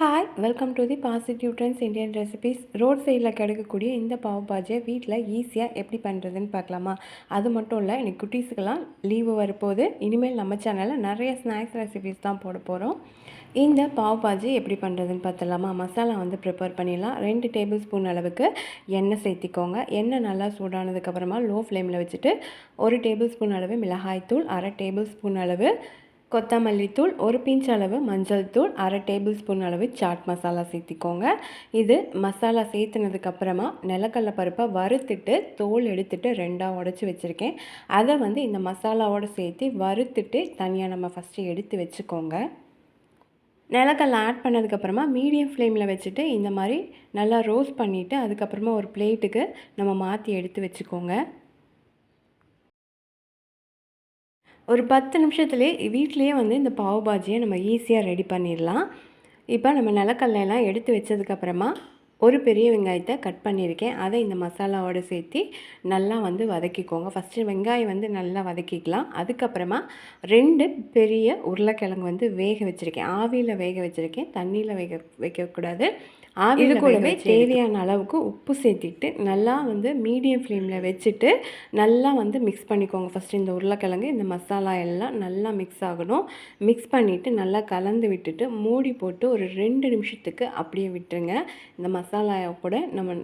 Hi welcome to the positive trends Indian recipes road சைடில் கிடைக்கக்கூடிய இந்த பாவ் பாஜியை வீட்டில் ஈஸியாக எப்படி பண்ணுறதுன்னு பார்க்கலாமா? அது மட்டும் இல்லை எனக்கு குட்டீஸுக்கெல்லாம் லீவு வரப்போகுது. இனிமேல் நம்ம சேனலில் நிறைய ஸ்நாக்ஸ் ரெசிபிஸ் தான் போட போகிறோம் இந்த பாவ் பாஜி எப்படி பண்ணுறதுன்னு பார்த்தலாமா மசாலா வந்து ப்ரிப்பேர் பண்ணிடலாம். ரெண்டு டேபிள் ஸ்பூன் அளவுக்கு எண்ணெய் சேர்த்திக்கோங்க. எண்ணெய் நல்லா சூடானதுக்கப்புறமா லோ ஃப்ளேமில் வச்சுட்டு ஒரு டேபிள் ஸ்பூன் அளவு மிளகாய்த்தூள் அரை டேபிள் ஸ்பூன் அளவு கொத்தமல்லி தூள் ஒரு பிஞ்ச் அளவு மஞ்சள் தூள் அரை டேபிள் ஸ்பூன் அளவு சாட் மசாலா சேர்த்திக்கோங்க. இது மசாலா சேர்த்துனதுக்கப்புறமா நிலக்கடலை பருப்பை வறுத்துட்டு தோல் எடுத்துட்டு ரெண்டாக உடச்சி வச்சுருக்கேன். அதை வந்து இந்த மசாலாவோடு சேர்த்து வறுத்துட்டு தனியாக நம்ம ஃபஸ்ட்டு எடுத்து வச்சுக்கோங்க. நிலக்கடலை ஆட் பண்ணதுக்கப்புறமா மீடியம் ஃப்ளேமில் வச்சுட்டு இந்த மாதிரி நல்லா ரோஸ்ட் பண்ணிவிட்டு அதுக்கப்புறமா ஒரு பிளேட்டுக்கு நம்ம மாற்றி எடுத்து வச்சுக்கோங்க. ஒரு பத்து நிமிஷத்துலேயே வீட்லேயே வந்து இந்த பாவ் பாஜியை நம்ம ஈஸியாக ரெடி பண்ணிடலாம். இப்போ நம்ம நிலக்கடலையெல்லாம் எடுத்து வச்சதுக்கப்புறமா ஒரு பெரிய வெங்காயத்தை கட் பண்ணியிருக்கேன். அதை இந்த மசாலாவோடு சேர்த்து நல்லா வந்து வதக்கிக்கோங்க. ஃபஸ்ட்டு வெங்காயம் வந்து நல்லா வதக்கிக்கலாம். அதுக்கப்புறமா ரெண்டு பெரிய உருளைக்கிழங்கு வந்து வேக வச்சுருக்கேன். ஆவியில் வேக வச்சுருக்கேன். தண்ணியில் வேக வைக்கக்கூடாது. இது கூடவே தேவையான அளவுக்கு உப்பு சேர்த்திட்டு நல்லா வந்து மீடியம் ஃப்ளேமில் வச்சுட்டு நல்லா வந்து மிக்ஸ் பண்ணிக்கோங்க. ஃபஸ்ட்டு இந்த உருளைக்கிழங்கு இந்த மசாலா எல்லாம் நல்லா மிக்ஸ் ஆகணும். மிக்ஸ் பண்ணிவிட்டு நல்லா கலந்து விட்டுட்டு மூடி போட்டு ஒரு ரெண்டு நிமிஷத்துக்கு அப்படியே விட்டுருங்க. இந்த மசாலா கூட நம்ம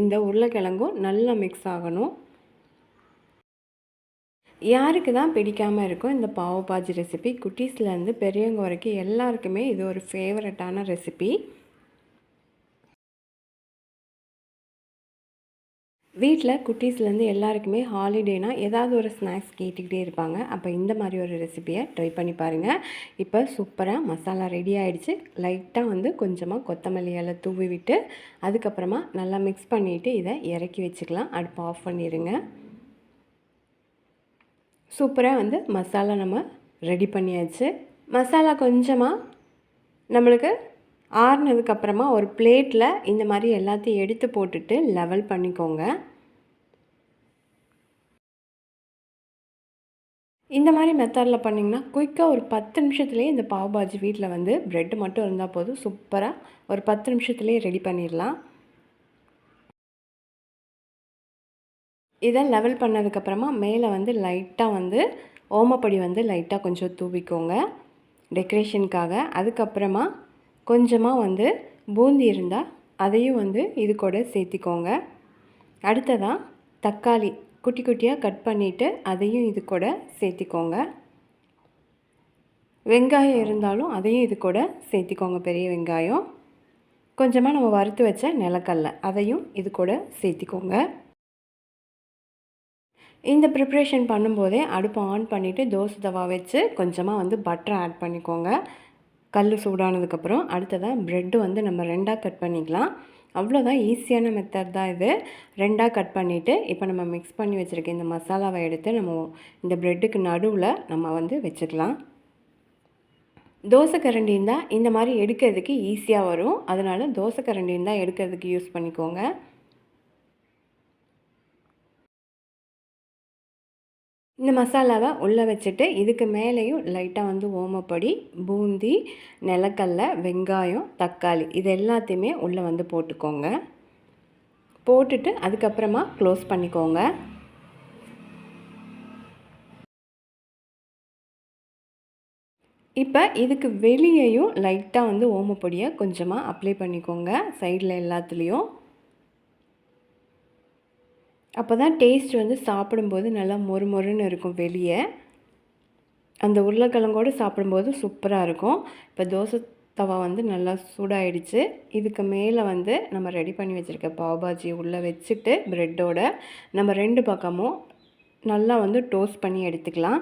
இந்த உருளைக்கிழங்கும் நல்லா மிக்ஸ் ஆகணும். யாருக்கு தான் பிடிக்காமல் இருக்கும் இந்த பாவ பாஜி ரெசிபி குட்டீஸ்லேருந்து பெரியவங்க வரைக்கும் எல்லாருக்குமே இது ஒரு ஃபேவரட்டான ரெசிபி வீட்டில் குட்டீஸ்லேருந்து எல்லாருக்குமே ஹாலிடேனா ஏதாவது ஒரு ஸ்நாக்ஸ் கேட்டுக்கிட்டே இருப்பாங்க. அப்போ இந்த மாதிரி ஒரு ரெசிபியை ட்ரை பண்ணி பாருங்கள் இப்போ சூப்பராக மசாலா ரெடி ஆகிடுச்சு லைட்டாக வந்து கொஞ்சமாக கொத்தமல்லி இலை தூவி விட்டு அதுக்கப்புறமா நல்லா மிக்ஸ் பண்ணிவிட்டு இதை இறக்கி வச்சுக்கலாம். அடுப்பு ஆஃப் பண்ணிடுங்க சூப்பராக வந்து மசாலா நம்ம ரெடி பண்ணியாச்சு. மசாலா கொஞ்சமாக நம்மளுக்கு ஆறுனதுக்கப்புறமா ஒரு பிளேட்டில் இந்த மாதிரி எல்லாத்தையும் எடுத்து போட்டுட்டு லெவல் பண்ணிக்கோங்க. இந்த மாதிரி மெத்தடில் பண்ணிங்கன்னா குயிக்காக ஒரு பத்து நிமிஷத்துலேயே இந்த பாவ் பாஜி வீட்டில் வந்து ப்ரெட்டு மட்டும் இருந்தால் போதும். சூப்பராக ஒரு பத்து நிமிஷத்துலேயே ரெடி பண்ணிடலாம். இதை லெவல் பண்ணதுக்கப்புறமா மேலே வந்து லைட்டாக வந்து ஓமப்பொடி வந்து லைட்டாக கொஞ்சம் தூவிக்கோங்க. டெக்கரேஷனுக்காக அதுக்கப்புறமா கொஞ்சமாக வந்து பூந்தி இருந்தால் அதையும் வந்து இது கூட சேர்த்திக்கோங்க. அடுத்ததாக தக்காளி குட்டி குட்டியாக கட் பண்ணிவிட்டு அதையும் இது கூட சேர்த்திக்கோங்க. வெங்காயம் இருந்தாலும் அதையும் இது கூட சேர்த்திக்கோங்க பெரிய வெங்காயம். கொஞ்சமாக நம்ம வறுத்து வச்ச நிலக்கல்ல அதையும் இது கூட சேர்த்திக்கோங்க. இந்த ப்ரிப்ரேஷன் பண்ணும்போதே அடுப்பை ஆன் பண்ணிவிட்டு தோசை தவா வச்சு கொஞ்சமாக வந்து பட்டரை ஆட் பண்ணிக்கோங்க. கல் சூடானதுக்கப்புறம் அடுத்ததாக ப்ரெட்டு வந்து நம்ம ரெண்டாக கட் பண்ணிக்கலாம். அவ்வளோதான் ஈஸியான மெத்தட் தான் இது. ரெண்டாக கட் பண்ணிவிட்டு இப்போ நம்ம மிக்ஸ் பண்ணி வச்சுருக்க இந்த மசாலாவை எடுத்து நம்ம இந்த ப்ரெட்டுக்கு நடுவில் நம்ம வந்து வச்சுக்கலாம் தோசை கரண்டி இருந்தால் இந்த மாதிரி எடுக்கிறதுக்கு ஈஸியாக வரும். அதனால் தோசை கரண்டி இருந்தால் எடுக்கிறதுக்கு யூஸ் பண்ணிக்கோங்க. இந்த மசாலாவை உள்ளே வச்சுட்டு இதுக்கு மேலேயும் லைட்டாக வந்து ஓமப்பொடி பூந்தி நிலக்கல்ல வெங்காயம் தக்காளி இது எல்லாத்தையுமே உள்ளே வந்து போட்டுக்கோங்க. போட்டுட்டு அதுக்கப்புறமா க்ளோஸ் பண்ணிக்கோங்க. இப்போ இதுக்கு வெளியேயும் லைட்டாக வந்து ஓமப்பொடியை கொஞ்சமாக அப்ளை பண்ணிக்கோங்க. சைடில் எல்லாத்துலேயும். அப்போ தான் டேஸ்ட் வந்து சாப்பிடும்போது நல்லா மொறு மொறுன்னு இருக்கும் வெளியே. அந்த உருளைக்கிழங்கோடு சாப்பிடும்போது சூப்பராக இருக்கும். இப்போ தோசை தவா வந்து நல்லா சூடாயிடுச்சு. இதுக்கு மேலே வந்து நம்ம ரெடி பண்ணி வச்சுருக்க பாபாஜி உள்ளே வச்சுட்டு ப்ரெட்டோட நம்ம ரெண்டு பக்கமும் நல்லா வந்து டோஸ்ட் பண்ணி எடுத்துக்கலாம்.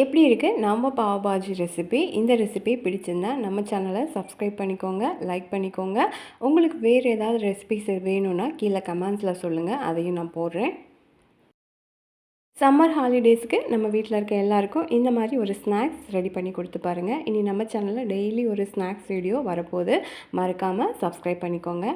எப்படி இருக்குது நம்ம பாவபாஜி ரெசிபி இந்த ரெசிபி பிடிச்சிருந்தா நம்ம சேனலை சப்ஸ்கிரைப் பண்ணிக்கோங்க லைக் பண்ணிக்கோங்க. உங்களுக்கு வேறு ஏதாவது ரெசிபிஸ் வேணும்னா கீழே கமெண்ட்ஸில் சொல்லுங்கள் அதையும் நான் போடுறேன். சம்மர் ஹாலிடேஸ்க்கு நம்ம வீட்டில் இருக்க எல்லாருக்கும் இந்த மாதிரி ஒரு ஸ்நாக்ஸ் ரெடி பண்ணி கொடுத்து பாருங்கள் இனி நம்ம சேனலில் டெய்லி ஒரு ஸ்நாக்ஸ் வீடியோ வரப்போது மறக்காமல் சப்ஸ்கிரைப் பண்ணிக்கோங்க.